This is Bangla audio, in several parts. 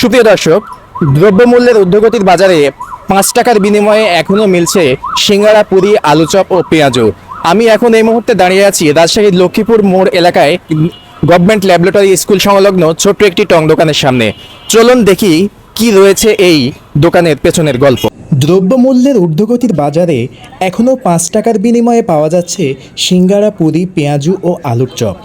সুপ্রিয় দর্শক, দ্রব্যমূল্যের ঊর্ধ্বগতির বাজারে পাঁচ টাকার বিনিময়ে এখনও মিলছে সিঙ্গাড়া, পুরি, আলুচপ ও পেঁয়াজু আমি এখন এই মুহূর্তে দাঁড়িয়ে আছি রাজশাহীর লক্ষ্মীপুর মোড় এলাকায় গভর্নমেন্ট ল্যাবরেটরি স্কুল সংলগ্ন ছোট্ট একটি টং দোকানের সামনে। চলুন দেখি কি রয়েছে এই দোকানের পেছনের গল্প। দ্রব্যমূল্যের ঊর্ধ্বগতির বাজারে এখনও পাঁচ টাকার বিনিময়ে পাওয়া যাচ্ছে সিঙ্গারা পুরি, পেঁয়াজু ও আলুর চপ।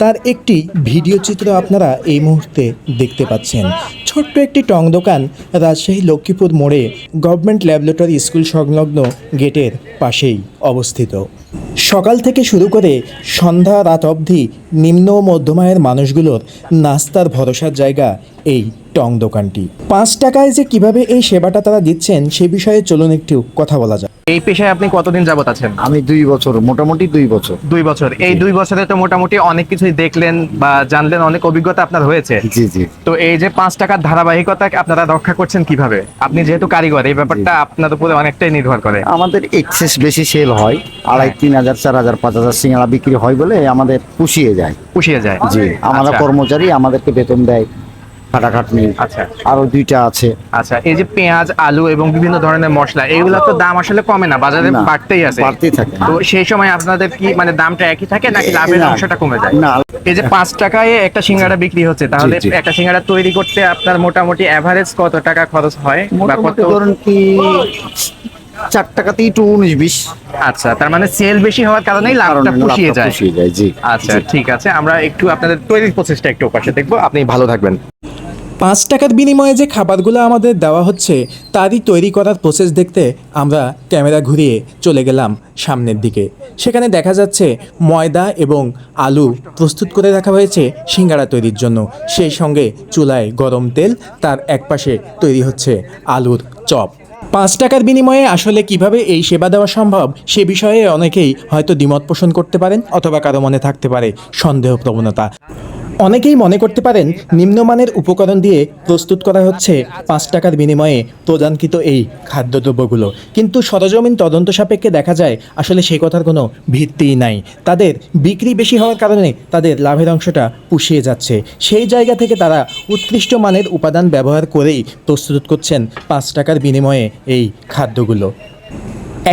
তার একটি ভিডিও চিত্র আপনারা এই মুহূর্তে দেখতে পাচ্ছেন। ছোট্ট একটি টং দোকান রাজশাহী লক্ষ্মীপুর মোড়ে গভর্নমেন্ট ল্যাবরেটরি স্কুল সংলগ্ন গেটের পাশেই অবস্থিত। সকাল থেকে শুরু করে সন্ধ্যা রাত অবধি নিম্ন ও মধ্যম আয়ের মানুষগুলোর নাস্তার ভরসার জায়গা এই টং দোকানটি। পাঁচ টাকায় যে কীভাবে এই সেবাটা তারা দিচ্ছেন সে বিষয়ে চলুন একটু কথা বলা যাক। এই পেশায় আপনি কতদিন যাবত আছেন? আমি দুই বছর মোটামুটি দুই বছর। দুই বছর। এই দুই বছরে তো মোটামুটি অনেক কিছুই দেখলেন বা জানলেন অনেক অভিজ্ঞতা আপনার হয়েছে। জি জি। তো এই যে পাঁচ টাকার ধারাবাহিকতা আপনারা রক্ষা করছেন কীভাবে? আপনি যেহেতু কারিগর এই ব্যাপারটা আপনার উপরে অনেকটাই নির্ভর করে। আমাদের এক্সেস বেশি সেল হয় আড়াই তিন হাজার চার হাজার পাঁচ হাজার সিঙ্গাড়া বিক্রি হয় বলে আমাদের পুষিয়ে যায়। পুষিয়ে যায়। জি আমরা আচ্ছা, কর্মচারী আমাদেরকে বেতন দেয়। খাটাখাটনি আচ্ছা আরও দুইটা আছে। আচ্ছা এই যে পেঁয়াজ আলু এবং বিভিন্ন ধরনের মশলা এইগুলো তো দাম আসলে কমে না বাজারে বাড়তেই আছে। বাড়তেই থাকে। তো সেই সময় আপনাদের কি মানে দামটা একই থাকে নাকি লাভের অংশটা কমে যায়? না। এই যে পাঁচ টাকায় একটা সিঙ্গাড়া বিক্রি হচ্ছে তাহলে। একটা সিঙ্গাড়া তৈরি করতে আপনার মোটামুটি এভারেজ কত টাকা খরচ হয় বা কত? ধরুন কি চার টাকাতেই একটু উনিশ বিশ। আচ্ছা তার মানে সেল বেশি হওয়ার কারণেই লাভটা পুষিয়ে যায়। পুষিয়ে যায় জি। আচ্ছা ঠিক আছে আমরা একটু আপনাদের তৈরির প্রসেসটা একটু পাশে দেখব। আপনি ভালো থাকবেন। পাঁচ টাকার বিনিময়ে যে খাবারগুলো আমাদের দেওয়া হচ্ছে, তারই তৈরি করার প্রসেস দেখতে আমরা ক্যামেরা ঘুরিয়ে চলে গেলাম সামনের দিকে। সেখানে দেখা যাচ্ছে ময়দা এবং আলু প্রস্তুত করে রাখা হয়েছে সিঙ্গারা তৈরির জন্য। সেই সঙ্গে চুলায় গরম তেল, তার একপাশে তৈরি হচ্ছে আলুর চপ। পাঁচ টাকার বিনিময়ে আসলে কীভাবে এই সেবা দেওয়া সম্ভব, সে বিষয়ে অনেকেই হয়তো দ্বিমত পোষণ করতে পারেন অথবা কারও মনে থাকতে পারে সন্দেহ প্রবণতা অনেকেই মনে করতে পারেন নিম্নমানের উপকরণ দিয়ে প্রস্তুত করা হচ্ছে পাঁচ টাকার বিনিময়ে প্রদানকৃত এই খাদ্যদ্রব্যগুলো। কিন্তু সরজমিন তদন্ত সাপেক্ষে দেখা যায় আসলে সেই কথার কোনো ভিত্তিই নাই। তাদের বিক্রি বেশি হওয়ার কারণে তাদের লাভের অংশটা পুষিয়ে যাচ্ছে। সেই জায়গা থেকে তারা উৎকৃষ্ট মানের উপাদান ব্যবহার করেই প্রস্তুত করছেন পাঁচ টাকার বিনিময়ে এই খাদ্যগুলো।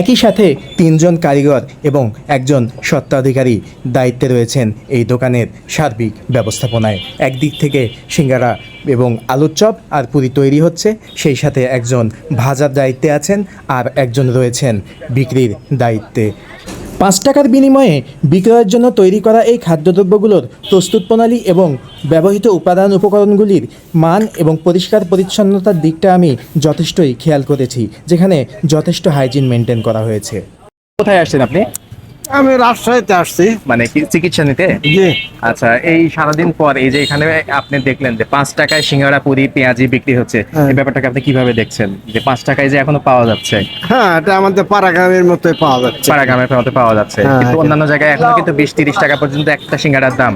একই সাথে তিনজন কারিগর এবং একজন সত্ত্বাধিকারী দায়িত্বে রয়েছেন এই দোকানের সার্বিক ব্যবস্থাপনায়। একদিক থেকে সিঙ্গারা এবং আলুর চপ আর পুরি তৈরি হচ্ছে, সেই সাথে একজন ভাজার দায়িত্বে আছেন আর একজন রয়েছেন বিক্রির দায়িত্বে। পাঁচ টাকার বিনিময়ে বিক্রয়ের জন্য তৈরি করা এই খাদ্যদ্রব্যগুলোর প্রস্তুত প্রণালী এবং ব্যবহৃত উপাদান উপকরণগুলির মান এবং পরিষ্কার পরিচ্ছন্নতার দিকটা আমি যথেষ্টই খেয়াল করেছি, যেখানে যথেষ্ট হাইজিন মেনটেন করা হয়েছে। কোথায় আসছেন আপনি? আমি রাজশাহীতে আসছি। মানে কি চিকিৎসা নিতে? জি। আচ্ছা এই সারাদিন পর এই যে এখানে আপনি দেখলেন যে পাঁচ টাকায় সিঙ্গাড়া পুরি পেঁয়াজি বিক্রি হচ্ছে হ্যাঁ। এই ব্যাপারটাকে আপনি কীভাবে দেখছেন? যে পাঁচ টাকায় যে এখনও পাওয়া যাচ্ছে? হ্যাঁ এটা আমাদের পাড়াগ্রামের মতো পাওয়া যাচ্ছে। পাড়াগ্রামের মধ্যে পাওয়া যাচ্ছে। হ্যাঁ, কিন্তু হ্যাঁ। অন্যান্য জায়গায় এখনও কিন্তু বিশ তিরিশ টাকা পর্যন্ত একটা সিঙ্গাড়ার দাম।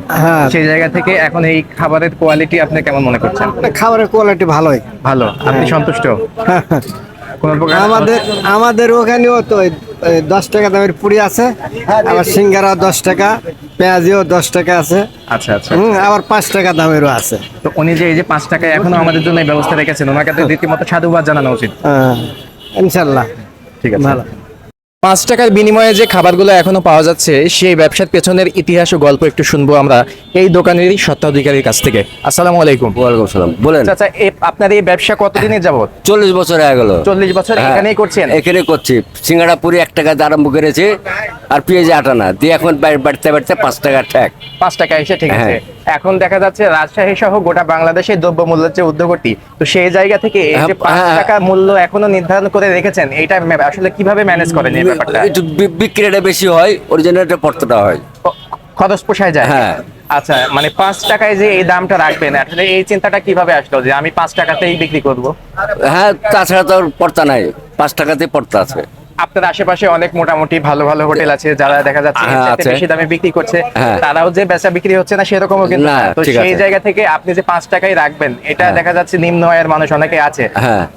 সেই জায়গা থেকে এখন এই খাবারের কোয়ালিটি আপনি কেমন মনে করছেন? খাবারের কোয়ালিটি ভালোই। ভালো। আপনি সন্তুষ্ট? কোন প্রকার আমাদের আমাদের ওখানেও তো দশ টাকা দামের পুরি আছে আবার সিঙ্গারা দশ টাকা পেঁয়াজিও দশ টাকা আছে। আচ্ছা আচ্ছা। হুম আবার পাঁচ টাকা দামেরও আছে। তো উনি যে এই যে পাঁচ টাকা এখনও আমাদের জন্য ব্যবস্থা রেখেছেন ওনাকে তো রীতিমতো সাধুবাদ জানানো উচিত। হ্যাঁ, ইনশাল্লাহ। ঠিক আছে। ভালো। পাঁচ টাকার বিনিময়ে যে খাবারগুলো এখনও পাওয়া যাচ্ছে সেই ব্যবসার পেছনের ইতিহাস ও গল্প একটু শুনব আমরা এই দোকানেরই স্বত্বাধিকারীর কাছ থেকে। আসসালামু আলাইকুম। ওয়ালাইকুম সালাম বলেন। আচ্ছা আপনার এই ব্যবসা কতদিনের যাবত চল্লিশ বছর হয়ে গেল। চল্লিশ বছর হ্যাঁ, এখানেই করছেন? এখানে করছি। সিঙ্গাড়া পুরি এক টাকা দিয়ে আরম্ভ করেছে আর পেঁয়াজি আটানা দিয়ে এখন বাড়ি- বাড়তে বাড়তে পাঁচ টাকা ঠেক। পাঁচ টাকা এসে ঠিক আছে। হ্যাঁ। এখন দেখা যাচ্ছে রাজশাহী সহ গোটা বাংলাদেশে দ্রব্য মূল্যের যে উদ্যোগটি তো সেই জায়গা থেকে এই যে হ্যাঁ, পাঁচ হ্যাঁ। টাকা মূল্য এখনও নির্ধারণ করে রেখেছেন এটা আসলে কীভাবে ম্যানেজ করেন এই ব্যাপারটা? একটু বিক্রিটা বেশি হয় অরিজিনালটা পড়তটা হয়। খরচ পোষায় যায়? হ্যাঁ। আচ্ছা মানে পাঁচ টাকায় যে এই দামটা রাখবেন আসলে এই চিন্তাটা কীভাবে আসলো যে আমি পাঁচ টাকাতেই বিক্রি করব? হ্যাঁ তাছাড়া তো আর পড়তা নাই পাঁচ টাকাতে পড়তা আছে। আপনার আশেপাশে অনেক মোটামুটি ভালো ভালো হোটেল আছে যারা দেখা যাচ্ছে হ্যাঁ। বেশি দামে বিক্রি করছে হ্যাঁ। তারাও যে বেচা বিক্রি হচ্ছে না সেরকমও কিন্তু। তো সেই জায়গা থেকে আপনি যে পাঁচ টাকায় রাখবেন এটা হ্যাঁ। দেখা যাচ্ছে নিম্ন আয়ের মানুষ অনেকে আছে।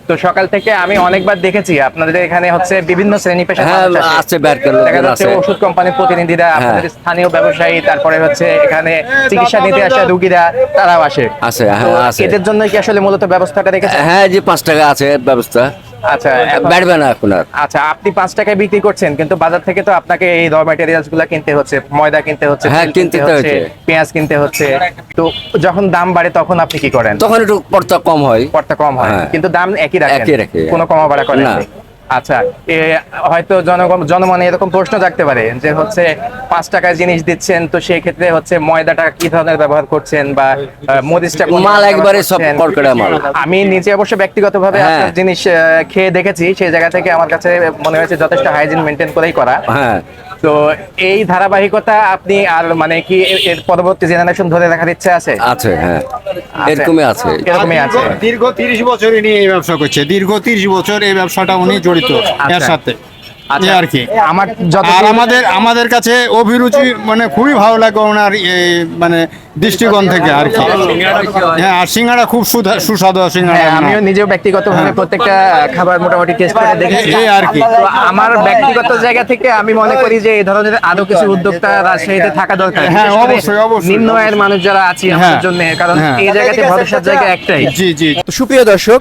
তো সকাল থেকে আমি অনেকবার দেখেছি আপনাদের এখানে হচ্ছে বিভিন্ন শ্রেণি আসে। আছে, দেখা যাচ্ছে ওষুধ কোম্পানির প্রতিনিধিরা আপনাদের স্থানীয় ব্যবসায়ী তারপরে হচ্ছে এখানে চিকিৎসা নিতে আসা রুগীরা তারাও আসে আছে। এদের জন্য কি আসলে মূলত ব্যবস্থাটা রেখেছে হ্যাঁ যে পাঁচ টাকা আছে ব্যবস্থা আচ্ছা বাড়বে না এখন আর আচ্ছা আপনি পাঁচ টাকায় বিক্রি করছেন কিন্তু বাজার থেকে তো আপনাকে এই র ম্যাটেরিয়ালসগুলা কিনতে হচ্ছে ময়দা কিনতে হচ্ছে হ্যাঁ, কিনতে হচ্ছে। পেঁয়াজ কিনতে হচ্ছে তো যখন দাম বাড়ে তখন আপনি কি করেন তখন একটু পড়তা কম হয় পড়তা কম হয় হ্যাঁ। কিন্তু দাম একই রাখেন একই রাখে। কোনো কমা বাড়া করেন না। আচ্ছা এ হয়তো জনগণ জনমনে এরকম প্রশ্ন থাকতে পারে যে হচ্ছে পাঁচ টাকায় জিনিস দিচ্ছেন তো সেই ক্ষেত্রে হচ্ছে ময়দাটা কি ধরনের ব্যবহার করছেন বা মরিচটা মাল একবারে সব? কড়কড়া মাল। আমি নিজে অবশ্য ব্যক্তিগতভাবে হ্যাঁ। আপনার জিনিস খেয়ে দেখেছি সেই জায়গা থেকে আমার কাছে মনে হয়েছে যথেষ্ট হাইজিন মেনটেন করেই করা হ্যাঁ তো এই ধারাবাহিকতা আপনি আর মানে কি এর- এর পরবর্তী জেনারেশন ধরে রাখার ইচ্ছে আছে? আছে হ্যাঁ। এরকমই আছে। এরকমই আছে। দীর্ঘ তিরিশ বছর ইনি এই ব্যবসা করছে। দীর্ঘ তিরিশ বছর এই ব্যবসাটা উনি জড়িত এর আচ্ছা। সাথে। আচ্ছা এই আর কি। আমার আর আমাদের আমাদের কাছে অভিরুচি মানে খুবই ভালো লাগে ওনার মানে দৃষ্টিকোণ থেকে আর কি। হ্যাঁ আর সিঙ্গাড়া খুব সুস্বাদু সিঙ্গাড়া হ্যাঁ, আমিও নিজেও ব্যক্তিগতভাবে প্রত্যেকটা খাবার মোটামুটি টেস্ট করে দেখেছি এই আর কি। আমার ব্যক্তিগত জায়গা থেকে আমি মনে করি যে এই ধরনের আরও কিছু উদ্যোক্তা রাজশাহীতে থাকা দরকার। হ্যাঁ, অবশ্যই, অবশ্যই, নিম্ন আয়ের মানুষ যারা আছি আমাদের হ্যাঁ, জন্য কারণ হ্যাঁ। এই জায়গাতে ভরসার জায়গা একটাই। জি জি। সুপ্রিয় দর্শক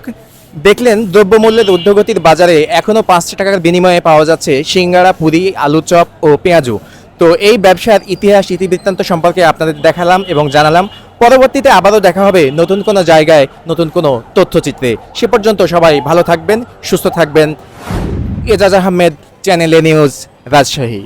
দেখলেন দ্রব্যমূল্যের ঊর্ধ্বগতির বাজারে এখনও পাঁচশো টাকার বিনিময়ে পাওয়া যাচ্ছে সিঙ্গারা, পুরি, আলু চপ ও পেঁয়াজু। তো এই ব্যবসার ইতিহাস, ইতিবৃত্তান্ত সম্পর্কে আপনাদের দেখালাম এবং জানালাম। পরবর্তীতে আবারও দেখা হবে নতুন কোনো জায়গায় নতুন কোনো তথ্যচিত্রে। সে পর্যন্ত সবাই ভালো থাকবেন, সুস্থ থাকবেন। এজাজ আহমেদ, চ্যানেলে নিউজ, রাজশাহী।